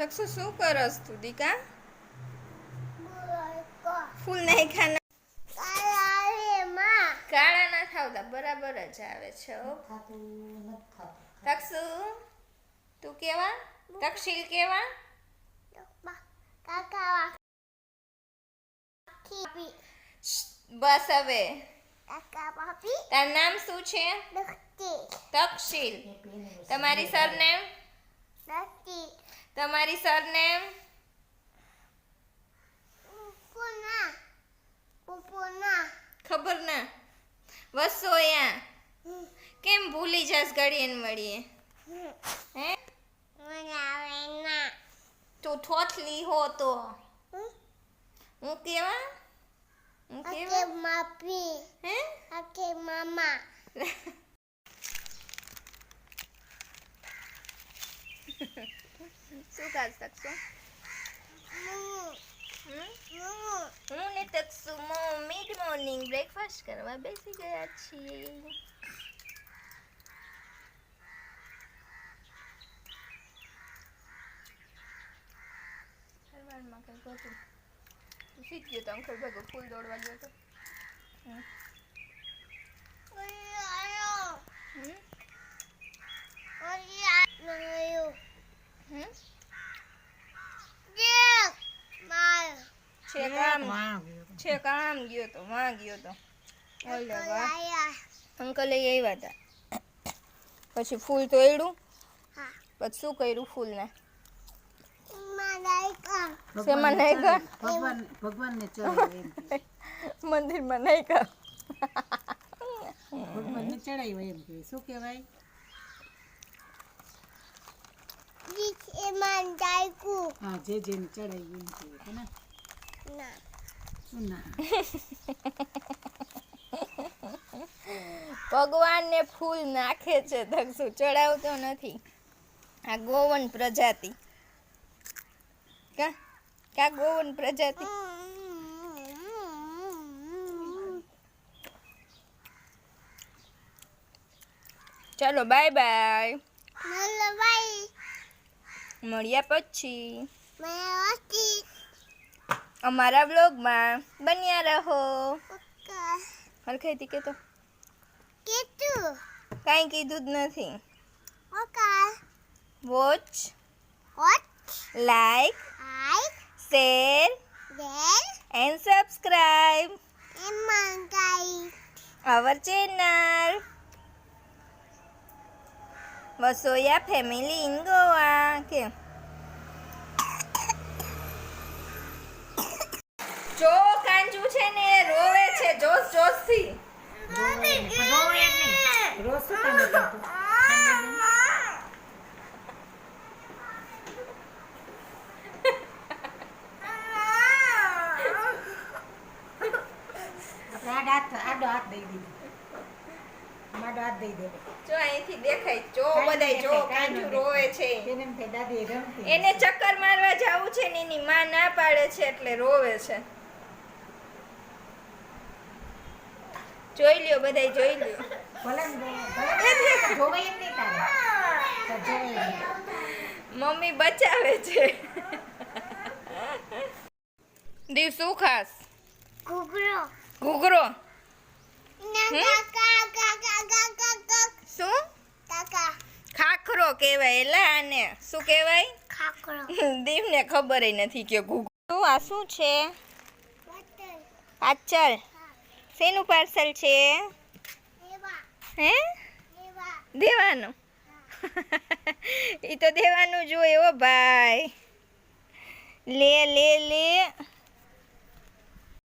દક્ષુ શું કરસ તું દીકા? ફૂલ નહીં ખાના? કાળા ના ખાવતા બરાબર જ આવે છે દક્ષુ તું કેવા? દક્ષિલ કેવા? બસ હવે. તારું નામ શું છે? તક્ષિલ. તમારી સરનેમ? તમારી સરનેમ? ખબર ના. વસોયા કેમ ભૂલી જાસ ને મળીએ હે? તું થોથલી હો તો. હું કેવા? હું કેવા? માપી. હે? Mama. શું કાજ તકશું હું ને તકસુ મિડ મોર્નિંગ બ્રેકફાસ્ટ કરવા બેસી ગયા છીએ સવારમાં કંઈક હતું તું શીખ ગયો તો અંકલ ભેગો ફૂલ દોડવા ગયો તો હમ? હમ? હમ? છે કામ છે કામ ગયો તો માં ગયો તો. ઓલે વાહ. અંકલે આવ્યા હતા પછી ફૂલ તોડ્યું પછી શું કર્યું ફૂલને? શેમાં નહીં ગા ભગવાન ભગવાનને એમ. કે. મંદિરમાં નહીં ગા ભગવાનને ચડાવ્યો એમ કે શું કહેવાય? હા જે જેને ચડાવ્યું એમ કે હે ને? શું ના ભગવાનને ફૂલ નાખે છે દક્ષુ ચડાવતો નથી. આ ગોવન પ્રજાતિ. કા? કા ગોવન પ્રજાતિ? ચાલો બાય બાય. મળ્યા પછી. અમારા બ્લોગમાં બન્યા રહો. હરખાઈથી કે તો કાંઈ કીધું જ નથી. Watch watch. Like share and subscribe our channel. Vasoya family in Goa. કે જો કાંજુ છે ને એ રોવે છે જોશ જોશથી. રોજ શું તમે કરતું આપણે આડો હાથ આડો હાથ દઈ દીધો. આડો હાથ દઈ દે જો અહીંથી દેખાય જો બધાય જો કાંજુ રોવે છે. એને એમ થાય દાદી રમતી એને ચક્કર મારવા જાવું છે ને એની માં ના પાડે છે એટલે રોવે છે. જોઈ લ્યો બધાય જોઈ લ્યો. ભલે ભલે જોવાય એમ નહીં તારે તો જોવાય એમ. મમ્મી બચાવે છે. દીવ શું ખાસ? ઘૂઘરો. શું? ખાખરો કહેવાય એલા આને. શું કહેવાય? દીવને ખબર નથી કે ઘૂઘરો. આ શું છે? ચાલ શેનું પાર્સલ છે? હે? દેવાનું? એ તો દેવાનું જો ઓ ભાઈ. લે લે લે.